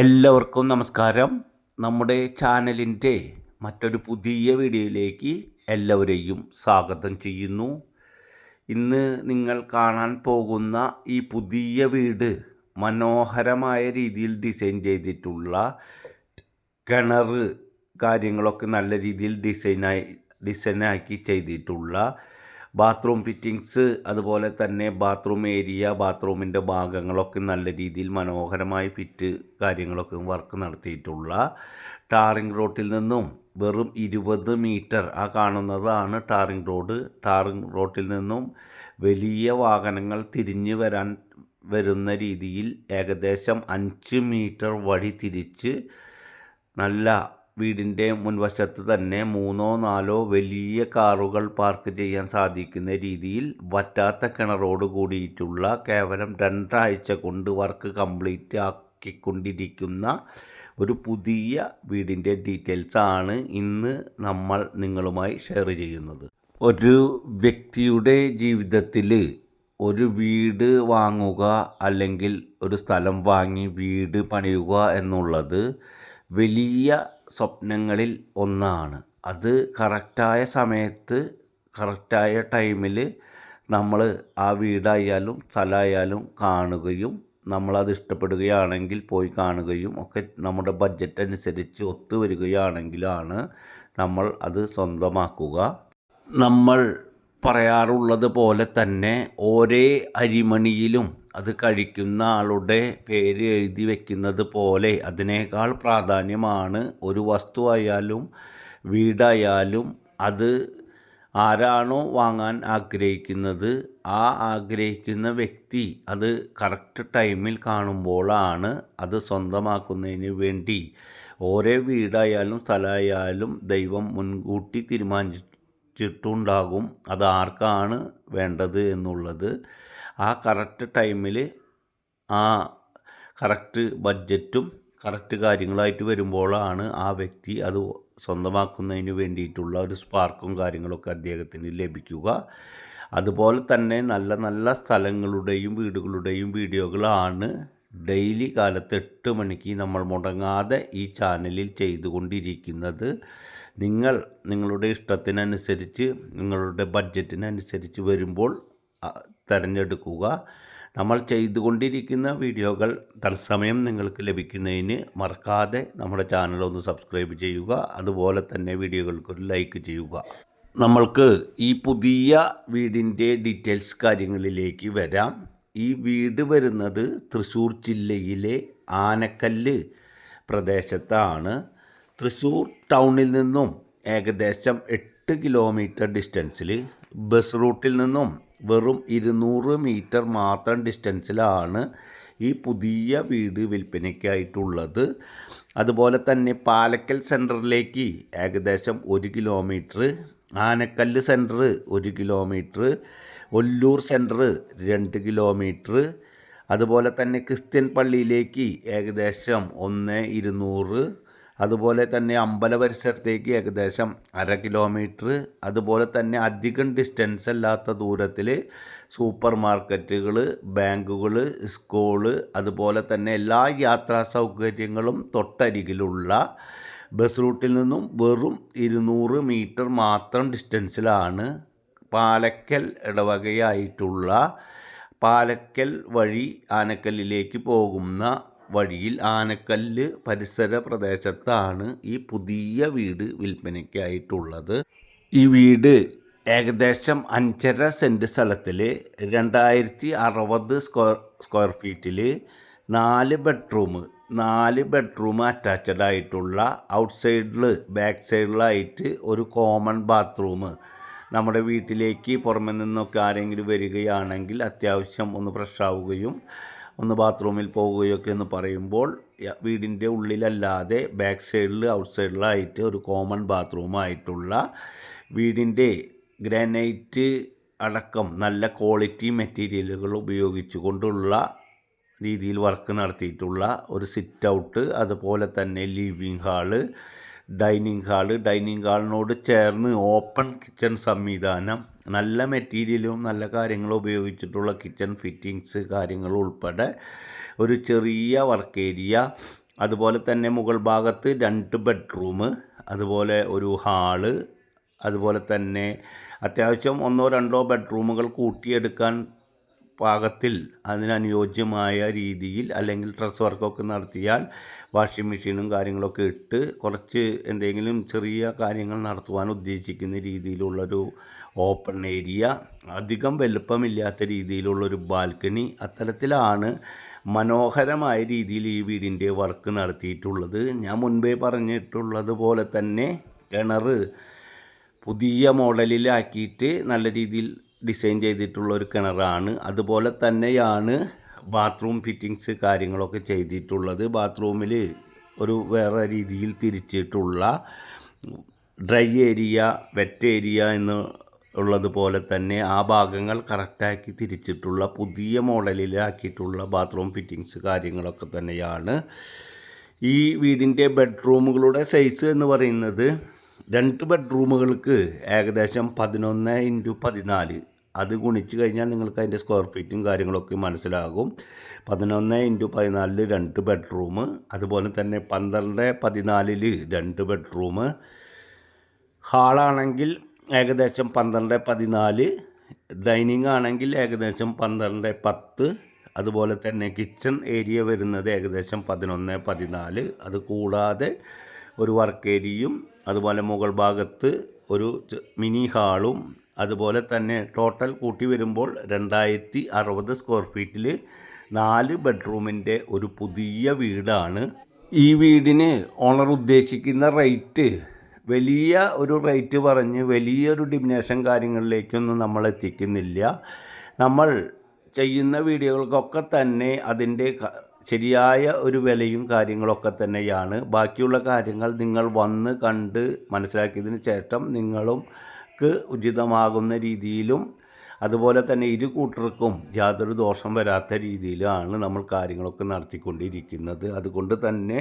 എല്ലാവർക്കും നമസ്കാരം. നമ്മുടെ ചാനലിന്റെ മറ്റൊരു പുതിയ വീഡിയോയിലേക്ക് എല്ലാവരെയും സ്വാഗതം ചെയ്യുന്നു. ഇന്ന് നിങ്ങൾ കാണാൻ പോകുന്ന ഈ പുതിയ വീട് മനോഹരമായ രീതിയിൽ ഡിസൈൻ ചെയ്തിട്ടുള്ള കിണർ കാര്യങ്ങളൊക്കെ നല്ല രീതിയിൽ ഡിസൈനായി ഡിസൈനാക്കി ചെയ്തിട്ടുള്ള ബാത്റൂം ഫിറ്റിങ്സ് അതുപോലെ തന്നെ ബാത്റൂം ഏരിയ ബാത്റൂമിന്റെ ഭാഗങ്ങളൊക്കെ നല്ല രീതിയിൽ മനോഹരമായി ഫിറ്റ് കാര്യങ്ങളൊക്കെ വർക്ക് നടത്തിയിട്ടുള്ള ടാറിംഗ് റോട്ടിൽ നിന്നും വെറും ഇരുപത് മീറ്റർ ആ കാണുന്നതാണ് ടാറിംഗ് റോഡ്. ടാറിംഗ് റോട്ടിൽ നിന്നും വലിയ വാഹനങ്ങൾ തിരിഞ്ഞു വരാൻ വരുന്ന രീതിയിൽ ഏകദേശം അഞ്ച് മീറ്റർ വഴി തിരിച്ച് നല്ല വീടിന്റെ മുൻവശത്ത് തന്നെ മൂന്നോ നാലോ വലിയ കാറുകൾ പാർക്ക് ചെയ്യാൻ സാധിക്കുന്ന രീതിയിൽ വറ്റാത്ത കിണറോട് കൂടിയിട്ടുള്ള കേവലം രണ്ടാഴ്ച കൊണ്ട് വർക്ക് കംപ്ലീറ്റ് ആക്കിക്കൊണ്ടിരിക്കുന്ന ഒരു പുതിയ വീടിന്റെ ഡീറ്റെയിൽസ് ആണ് ഇന്ന് നമ്മൾ നിങ്ങളുമായി ഷെയർ ചെയ്യുന്നത്. ഒരു വ്യക്തിയുടെ ജീവിതത്തിൽ ഒരു വീട് വാങ്ങുക അല്ലെങ്കിൽ ഒരു സ്ഥലം വാങ്ങി വീട് പണിയുക എന്നുള്ളത് വലിയ സ്വപ്നങ്ങളിൽ ഒന്നാണ്. അത് കറക്റ്റായ സമയത്ത് കറക്റ്റായ ടൈമിൽ നമ്മൾ ആ വീടായാലും സ്ഥലമായാലും കാണുകയും നമ്മളത് ഇഷ്ടപ്പെടുകയാണെങ്കിൽ പോയി കാണുകയും ഒക്കെ നമ്മുടെ ബഡ്ജറ്റ് അനുസരിച്ച് ഒത്തു വരികയാണെങ്കിലാണ് നമ്മൾ അത് സ്വന്തമാക്കുക. നമ്മൾ പറയാറുള്ളത് പോലെ തന്നെ ഒരേ അരിമണിയിലും അത് കഴിക്കുന്ന ആളുടെ പേര് എഴുതി വെക്കുന്നത് പോലെ അതിനേക്കാൾ പ്രാധാന്യമാണ് ഒരു വസ്തുവായാലും വീടായാലും അത് ആരാണോ വാങ്ങാൻ ആഗ്രഹിക്കുന്നത്. ആ ആഗ്രഹിക്കുന്ന വ്യക്തി അത് കറക്റ്റ് ടൈമിൽ കാണുമ്പോഴാണ് അത് സ്വന്തമാക്കുന്നതിന് വേണ്ടി ഓരോ വീടായാലും സ്ഥലമായാലും ദൈവം മുൻകൂട്ടി തീരുമാനിച്ചിട്ടുണ്ടാകും. അത് ആർക്കാണ് വേണ്ടത് എന്നുള്ളത്. ആ കറക്റ്റ് ടൈമിൽ ആ കറക്റ്റ് ബഡ്ജറ്റും കറക്റ്റ് കാര്യങ്ങളായിട്ട് വരുമ്പോഴാണ് ആ വ്യക്തി അത് സ്വന്തമാക്കുന്നതിന് വേണ്ടിയിട്ടുള്ള ഒരു സ്പാർക്കും കാര്യങ്ങളൊക്കെ അദ്ദേഹത്തിന് ലഭിക്കുക. അതുപോലെ തന്നെ നല്ല നല്ല സ്ഥലങ്ങളുടെയും വീടുകളുടെയും വീഡിയോകളാണ് ഡെയിലി കാലത്ത് എട്ട് മണിക്ക് നമ്മൾ മുടങ്ങാതെ ഈ ചാനലിൽ ചെയ്തുകൊണ്ടിരിക്കുന്നത്. നിങ്ങൾ നിങ്ങളുടെ ഇഷ്ടത്തിനനുസരിച്ച് നിങ്ങളുടെ ബഡ്ജറ്റിനനുസരിച്ച് വരുമ്പോൾ തിരഞ്ഞെടുക്കുക. നമ്മൾ ചെയ്തുകൊണ്ടിരിക്കുന്ന വീഡിയോകൾ തത്സമയം നിങ്ങൾക്ക് ലഭിക്കുന്നതിന് മറക്കാതെ നമ്മുടെ ചാനൽ ഒന്ന് സബ്സ്ക്രൈബ് ചെയ്യുക. അതുപോലെ തന്നെ വീഡിയോകൾക്കൊരു ലൈക്ക് ചെയ്യുക. നമ്മൾക്ക് ഈ പുതിയ വീടിന്റെ ഡീറ്റെയിൽസ് കാര്യങ്ങളിലേക്ക് വരാം. ഈ വീട് വരുന്നത് തൃശ്ശൂർ ജില്ലയിലെ ആനക്കല്ല് പ്രദേശത്താണ്. തൃശ്ശൂർ ടൗണിൽ നിന്നും ഏകദേശം എട്ട് കിലോമീറ്റർ ഡിസ്റ്റൻസിൽ ബസ് റൂട്ടിൽ നിന്നും വെറും ഇരുന്നൂറ് മീറ്റർ മാത്രം ഡിസ്റ്റൻസിലാണ് ഈ പുതിയ വീട് വിൽപ്പനയ്ക്കായിട്ടുള്ളത്. അതുപോലെ തന്നെ പാലക്കൽ സെന്ററിലേക്ക് ഏകദേശം ഒരു കിലോമീറ്റർ ആനക്കല്ല് സെന്റർ ഒരു കിലോമീറ്റർ ഒല്ലൂർ സെന്റർ രണ്ട് കിലോമീറ്റർ അതുപോലെ തന്നെ ക്രിസ്ത്യൻ പള്ളിയിലേക്ക് ഏകദേശം ഒന്ന് ഇരുന്നൂറ് അതുപോലെ തന്നെ അമ്പല പരിസരത്തേക്ക് ഏകദേശം അര കിലോമീറ്റർ അതുപോലെ തന്നെ അധികം ഡിസ്റ്റൻസ് അല്ലാത്ത ദൂരത്തിൽ സൂപ്പർ മാർക്കറ്റുകൾ ബാങ്കുകൾ സ്കൂൾ അതുപോലെ തന്നെ എല്ലാ യാത്രാ സൗകര്യങ്ങളും തൊട്ടരികിലുള്ള ബസ് റൂട്ടിൽ നിന്നും വെറും ഇരുന്നൂറ് മീറ്റർ മാത്രം ഡിസ്റ്റൻസിലാണ് പാലക്കൽ ഇടവകയായിട്ടുള്ള പാലക്കൽ വഴി ആനക്കല്ലിലേക്ക് പോകുന്ന വഴിയിൽ ആനക്കല്ല് പരിസര പ്രദേശത്താണ് ഈ പുതിയ വീട് വിൽപ്പനയ്ക്കായിട്ടുള്ളത്. ഈ വീട് ഏകദേശം അഞ്ചര സെന്റ് സ്ഥലത്തിൽ രണ്ടായിരത്തി അറുപത് സ്ക്വയർ സ്ക്വയർ ഫീറ്റിൽ നാല് ബെഡ്റൂം നാല് ബെഡ്റൂം അറ്റാച്ചഡ് ആയിട്ടുള്ള ഔട്ട് സൈഡിൽ ബാക്ക് സൈഡിലായിട്ട് ഒരു കോമൺ ബാത്റൂം നമ്മുടെ വീട്ടിലേക്ക് പുറമെ നിന്നൊക്കെ ആരെങ്കിലും വരികയാണെങ്കിൽ അത്യാവശ്യം ഒന്ന് ഫ്രഷ് ആവുകയും ഒന്ന് ബാത്റൂമിൽ പോവുകയൊക്കെ എന്ന് പറയുമ്പോൾ വീടിന്റെ ഉള്ളിലല്ലാതെ ബാക്ക് സൈഡിൽ ഔട്ട് സൈഡിലായിട്ട് ഒരു കോമൺ ബാത്റൂമായിട്ടുള്ള വീടിന്റെ ഗ്രാനൈറ്റ് അടക്കം നല്ല ക്വാളിറ്റി മെറ്റീരിയലുകൾ ഉപയോഗിച്ചുകൊണ്ടുള്ള രീതിയിൽ വർക്ക് നടത്തിയിട്ടുള്ള ഒരു സിറ്റ് ഔട്ട് അതുപോലെ തന്നെ living hall dining hall dining ഹാളിനോട് ചേർന്ന് ഓപ്പൺ കിച്ചൺ സംവിധാനം നല്ല മെറ്റീരിയലും നല്ല കാര്യങ്ങളും ഉപയോഗിച്ചിട്ടുള്ള കിച്ചൺ ഫിറ്റിങ്സ് കാര്യങ്ങൾ ഉൾപ്പെടെ ഒരു ചെറിയ വർക്ക് ഏരിയ അതുപോലെ തന്നെ മുകൾ ഭാഗത്ത് രണ്ട് ബെഡ്റൂം അതുപോലെ ഒരു ഹാൾ അതുപോലെ തന്നെ അത്യാവശ്യം ഒന്നോ രണ്ടോ ബെഡ്റൂമുകൾ കൂട്ടിയെടുക്കാൻ പാകത്തിൽ അതിനനുയോജ്യമായ രീതിയിൽ അല്ലെങ്കിൽ ഡ്രസ് വർക്കൊക്കെ നടത്തിയാൽ വാഷിംഗ് മെഷീനും കാര്യങ്ങളൊക്കെ ഇട്ട് കുറച്ച് എന്തെങ്കിലും ചെറിയ കാര്യങ്ങൾ നടത്തുവാൻ ഉദ്ദേശിക്കുന്ന രീതിയിലുള്ളൊരു ഓപ്പൺ ഏരിയ അധികം വലുപ്പമില്ലാത്ത രീതിയിലുള്ളൊരു ബാൽക്കണി അത്തരത്തിലാണ് മനോഹരമായ രീതിയിൽ ഈ വീടിന്റെ വർക്ക് നടത്തിയിട്ടുള്ളത്. ഞാൻ മുൻപേ പറഞ്ഞിട്ടുള്ളതുപോലെ തന്നെ കിണർ പുതിയ മോഡലിലാക്കിയിട്ട് നല്ല രീതിയിൽ ഡിസൈൻ ചെയ്തിട്ടുള്ള ഒരു കിണറാണ്. അതുപോലെ തന്നെയാണ് ബാത്റൂം ഫിറ്റിങ്സ് കാര്യങ്ങളൊക്കെ ചെയ്തിട്ടുള്ളത്. ബാത്റൂമിൽ ഒരു വേറെ രീതിയിൽ തിരിച്ചിട്ടുള്ള ഡ്രൈ ഏരിയ വെറ്റ് ഏരിയ എന്ന് ഉള്ളതുപോലെ തന്നെ ആ ഭാഗങ്ങൾ കറക്റ്റാക്കി തിരിച്ചിട്ടുള്ള പുതിയ മോഡലിലാക്കിയിട്ടുള്ള ബാത്റൂം ഫിറ്റിങ്സ് കാര്യങ്ങളൊക്കെ തന്നെയാണ്. ഈ വീടിന്റെ ബെഡ്റൂമുകളുടെ സൈസ് എന്ന് പറയുന്നത് രണ്ട് ബെഡ്റൂമുകൾക്ക് ഏകദേശം പതിനൊന്ന് ഇന്റു പതിനാല് അത് ഗുണിച്ച് കഴിഞ്ഞാൽ നിങ്ങൾക്ക് അതിന്റെ സ്ക്വയർ ഫീറ്റും കാര്യങ്ങളൊക്കെ മനസ്സിലാകും. പതിനൊന്ന് ഇന്റു പതിനാലിൽ രണ്ട് ബെഡ്റൂം അതുപോലെ തന്നെ പന്ത്രണ്ട് പതിനാലിൽ രണ്ട് ബെഡ്റൂം ഹാളാണെങ്കിൽ ഏകദേശം പന്ത്രണ്ട് പതിനാല്. ഡൈനിങ് ആണെങ്കിൽ ഏകദേശം പന്ത്രണ്ട് പത്ത്. അതുപോലെ തന്നെ കിച്ചൺ ഏരിയ വരുന്നത് ഏകദേശം പതിനൊന്ന് പതിനാല്. അത് കൂടാതെ ഒരു വർക്ക് ഏരിയയും അതുപോലെ മുകൾ ഭാഗത്ത് ഒരു മിനി ഹാളും അതുപോലെ തന്നെ ടോട്ടൽ കൂട്ടി വരുമ്പോൾ രണ്ടായിരത്തി അറുപത് സ്ക്വയർ ഫീറ്റിൽ നാല് ബെഡ്റൂമിന്റെ ഒരു പുതിയ വീടാണ്. ഈ വീടിന് ഓണർ ഉദ്ദേശിക്കുന്ന റേറ്റ് വലിയ ഒരു റേറ്റ് പറഞ്ഞ് വലിയൊരു ഡിമിനേഷൻ കാര്യങ്ങളിലേക്കൊന്നും നമ്മൾ എത്തിക്കുന്നില്ല. നമ്മൾ ചെയ്യുന്ന വീഡിയോകൾക്കൊക്കെ തന്നെ അതിന്റെ ശരിയായ ഒരു വിലയും കാര്യങ്ങളൊക്കെ തന്നെയാണ്. ബാക്കിയുള്ള കാര്യങ്ങൾ നിങ്ങൾ വന്ന് കണ്ട് മനസ്സിലാക്കിയതിന് ശേഷം നിങ്ങളും ക്ക് ഉചിതമാകുന്ന രീതിയിലും അതുപോലെ തന്നെ ഇരു കൂട്ടർക്കും യാതൊരു ദോഷം വരാത്ത രീതിയിലാണ് നമ്മൾ കാര്യങ്ങളൊക്കെ നടത്തിക്കൊണ്ടിരിക്കുന്നത്. അതുകൊണ്ട് തന്നെ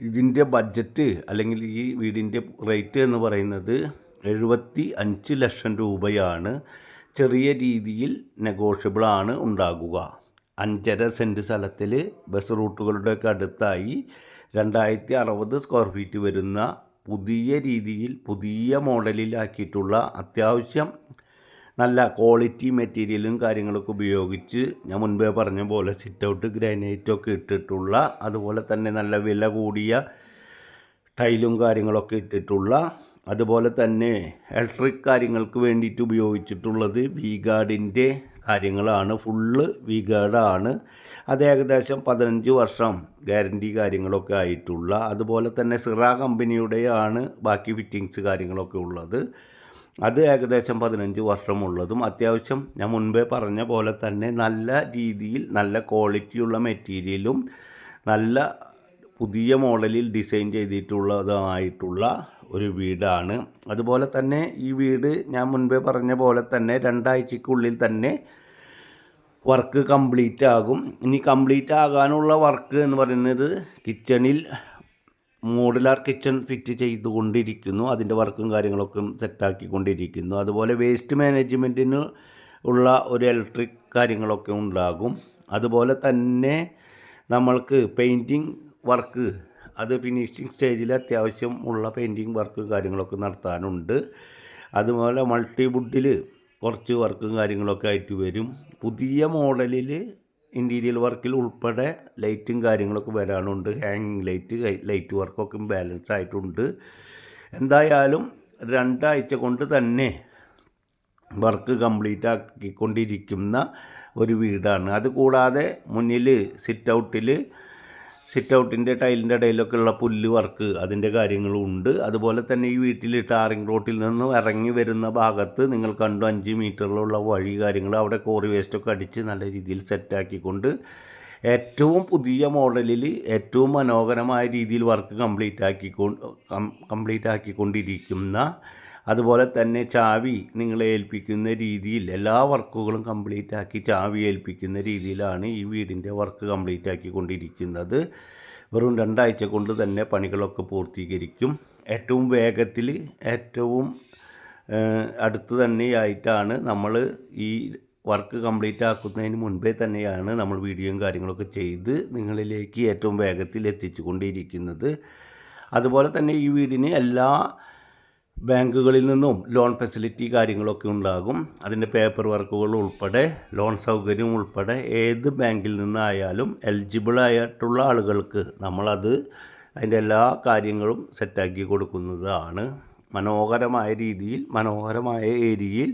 ഇതിന്റെ ബഡ്ജറ്റ് അല്ലെങ്കിൽ ഈ വീടിന്റെ റേറ്റ് എന്ന് പറയുന്നത് എഴുപത്തി അഞ്ച് ലക്ഷം രൂപയാണ്. ചെറിയ രീതിയിൽ നെഗോഷ്യബിളാണ് ഉണ്ടാകുക. അഞ്ചര സെന്റ് സ്ഥലത്തിൽ ബസ് റൂട്ടുകളുടെയൊക്കെ അടുത്തായി രണ്ടായിരത്തി അറുപത് സ്ക്വയർ ഫീറ്റ് വരുന്ന പുതിയ രീതിയിൽ പുതിയ മോഡലിലാക്കിയിട്ടുള്ള അത്യാവശ്യം നല്ല ക്വാളിറ്റി മെറ്റീരിയലും കാര്യങ്ങളൊക്കെ ഉപയോഗിച്ച് ഞാൻ മുൻപേ പറഞ്ഞ പോലെ സിറ്റൗട്ട് ഗ്രാനൈറ്റൊക്കെ ഇട്ടിട്ടുള്ള അതുപോലെ തന്നെ നല്ല വില കൂടിയ ടൈലും കാര്യങ്ങളൊക്കെ ഇട്ടിട്ടുള്ള അതുപോലെ തന്നെ ഇലക്ട്രിക് കാര്യങ്ങൾക്ക് വേണ്ടിയിട്ട് ഉപയോഗിച്ചിട്ടുള്ളത് വി ഗാർഡിന്റെ കാര്യങ്ങളാണ്. ഫുള്ള് വിഗേഡാണ് അത് ഏകദേശം പതിനഞ്ച് വർഷം ഗ്യാരണ്ടി കാര്യങ്ങളൊക്കെ ആയിട്ടുള്ള. അതുപോലെ തന്നെ സിറ കമ്പനിയുടെയാണ് ബാക്കി ഫിറ്റിങ്സ് കാര്യങ്ങളൊക്കെ ഉള്ളത്. അത് ഏകദേശം പതിനഞ്ച് വർഷമുള്ളതും അത്യാവശ്യം ഞാൻ മുൻപേ പറഞ്ഞ പോലെ തന്നെ നല്ല രീതിയിൽ നല്ല ക്വാളിറ്റിയുള്ള മെറ്റീരിയലും നല്ല പുതിയ മോഡലിൽ ഡിസൈൻ ചെയ്തിട്ടുള്ളതായിട്ടുള്ള ഒരു വീടാണ്. അതുപോലെ തന്നെ ഈ വീട് ഞാൻ മുൻപേ പറഞ്ഞ പോലെ തന്നെ രണ്ടാഴ്ചക്കുള്ളിൽ തന്നെ വർക്ക് കംപ്ലീറ്റ് ആകും. ഇനി കംപ്ലീറ്റ് ആകാനുള്ള വർക്ക് എന്ന് പറയുന്നത് കിച്ചണിൽ മോഡുലാർ കിച്ചൺ ഫിറ്റ് ചെയ്തുകൊണ്ടിരിക്കുന്നു. അതിന്റെ വർക്കും കാര്യങ്ങളൊക്കെ സെറ്റാക്കിക്കൊണ്ടിരിക്കുന്നു അതുപോലെ വേസ്റ്റ് മാനേജ്മെന്റിന് ഉള്ള ഒരു ഇലക്ട്രിക് കാര്യങ്ങളൊക്കെ ഉണ്ടാകും. അതുപോലെ തന്നെ നമ്മൾക്ക് പെയിന്റിങ് വർക്ക്. അത് ഫിനിഷിങ് സ്റ്റേജിൽ അത്യാവശ്യം ഉള്ള പെയിന്റിങ് വർക്ക് കാര്യങ്ങളൊക്കെ നടത്താനുണ്ട്. അതുപോലെ മൾട്ടിവുഡിൽ കുറച്ച് വർക്കും കാര്യങ്ങളൊക്കെ ആയിട്ട് വരും. പുതിയ മോഡലിൽ ഇന്റീരിയൽ വർക്കിൽ ഉൾപ്പെടെ ലൈറ്റും കാര്യങ്ങളൊക്കെ വരാനുണ്ട്. ഹാങ്ങിങ് ലൈറ്റ് ലൈറ്റ് വർക്കൊക്കെ ബാലൻസ് ആയിട്ടുണ്ട്. എന്തായാലും രണ്ടാഴ്ച കൊണ്ട് തന്നെ വർക്ക് കംപ്ലീറ്റ് ആക്കിക്കൊണ്ടിരിക്കുന്ന ഒരു വീടാണ്. അതുകൂടാതെ മുന്നിൽ സിറ്റ് ഔട്ടിൽ സിറ്റ് ഔട്ടിന്റെ ടൈലിന്റെ ഇടയിലൊക്കെ ഉള്ള പുല്ല് വർക്ക് അതിന്റെ കാര്യങ്ങളും ഉണ്ട്. അതുപോലെ തന്നെ ഈ വീട്ടിൽ ടാറിങ് റോട്ടിൽ നിന്ന് ഇറങ്ങി വരുന്ന ഭാഗത്ത് നിങ്ങൾ കണ്ടു അഞ്ച് മീറ്ററിലുള്ള വഴി കാര്യങ്ങൾ അവിടെ കോറി വേസ്റ്റൊക്കെ അടിച്ച് നല്ല രീതിയിൽ സെറ്റാക്കിക്കൊണ്ട് ഏറ്റവും പുതിയ മോഡലിൽ ഏറ്റവും മനോഹരമായ രീതിയിൽ വർക്ക് കംപ്ലീറ്റ് ആക്കിക്കൊണ്ട് കംപ്ലീറ്റ് ആക്കിക്കൊണ്ടിരിക്കുന്ന അതുപോലെ തന്നെ ചാവി നിങ്ങളെ ഏൽപ്പിക്കുന്ന രീതിയിൽ എല്ലാ വർക്കുകളും കംപ്ലീറ്റ് ആക്കി ചാവി ഏൽപ്പിക്കുന്ന രീതിയിലാണ് ഈ വീടിന്റെ വർക്ക് കംപ്ലീറ്റ് ആക്കിക്കൊണ്ടിരിക്കുന്നത്. വെറും രണ്ടാഴ്ച കൊണ്ട് തന്നെ പണികളൊക്കെ പൂർത്തീകരിക്കും. ഏറ്റവും വേഗത്തിൽ ഏറ്റവും അടുത്ത് തന്നെയായിട്ടാണ് നമ്മൾ ഈ വർക്ക് കംപ്ലീറ്റ് ആക്കുന്നതിന് മുൻപേ തന്നെയാണ് നമ്മൾ വീഡിയോയും കാര്യങ്ങളൊക്കെ ചെയ്ത് നിങ്ങളിലേക്ക് ഏറ്റവും വേഗത്തിൽ എത്തിച്ചു കൊണ്ടിരിക്കുന്നത് അതുപോലെ തന്നെ ഈ വീടിന് എല്ലാ ബാങ്കുകളിൽ നിന്നും ലോൺ ഫെസിലിറ്റി കാര്യങ്ങളൊക്കെ ഉണ്ടാകും. അതിന്റെ പേപ്പർ വർക്കുകൾ ഉൾപ്പെടെ ലോൺ സൗകര്യം ഉൾപ്പെടെ ഏത് ബാങ്കിൽ നിന്നായാലും എലിജിബിൾ ആയിട്ടുള്ള ആളുകൾക്ക് നമ്മളത് അതിന്റെ എല്ലാ കാര്യങ്ങളും സെറ്റാക്കി കൊടുക്കുന്നതാണ്. മനോഹരമായ രീതിയിൽ മനോഹരമായ ഏരിയയിൽ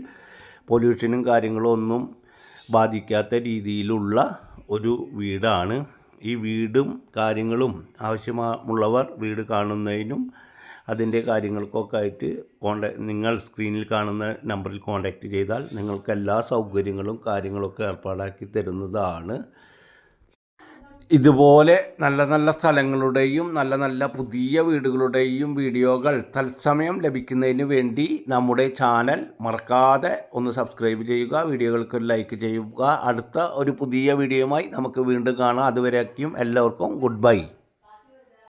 പൊല്യൂഷനും കാര്യങ്ങളും ഒന്നും ബാധിക്കാത്ത രീതിയിലുള്ള ഒരു വീടാണ്. ഈ വീടും കാര്യങ്ങളും ആവശ്യമുള്ളവർ വീട് കാണുന്നതിനും അതിന്റെ കാര്യങ്ങൾക്കൊക്കെ ആയിട്ട് കോണ്ടാ നിങ്ങൾ സ്ക്രീനിൽ കാണുന്ന നമ്പറിൽ കോൺടാക്റ്റ് ചെയ്താൽ നിങ്ങൾക്ക് എല്ലാ സൗകര്യങ്ങളും കാര്യങ്ങളൊക്കെ ഏർപ്പാടാക്കി തരുന്നതാണ്. ഇതുപോലെ നല്ല നല്ല സ്ഥലങ്ങളുടെയും നല്ല നല്ല പുതിയ വീടുകളുടെയും വീഡിയോകൾ തത്സമയം ലഭിക്കുന്നതിന് വേണ്ടി നമ്മുടെ ചാനൽ മറക്കാതെ ഒന്ന് സബ്സ്ക്രൈബ് ചെയ്യുക വീഡിയോകൾക്ക് ഒരു ലൈക്ക് ചെയ്യുക. അടുത്ത ഒരു പുതിയ വീഡിയോയുമായി നമുക്ക് വീണ്ടും കാണാം. അതുവരേക്കും എല്ലാവർക്കും ഗുഡ് ബൈ.